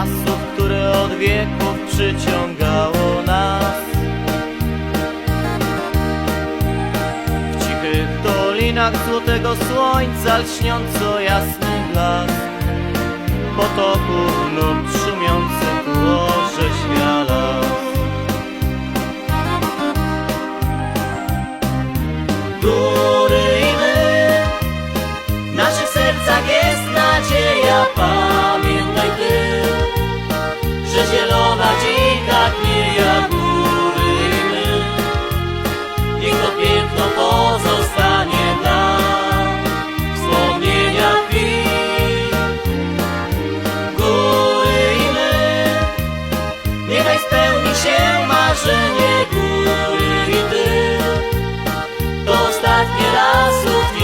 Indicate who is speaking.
Speaker 1: lasu, które od wieków przyciągało nas. W cichych dolinach złotego słońca lśniąco jasny blask, potoków nurt szumiący tu orzeźwia. Góry i my, w naszych sercach jest nadzieja Pan że zielona dzika dnie jak góry my. Niech to piękno pozostanie nam wspomnienia chwil. Góry i my, niechaj spełni się marzenie góry i ty. To ostatni raz.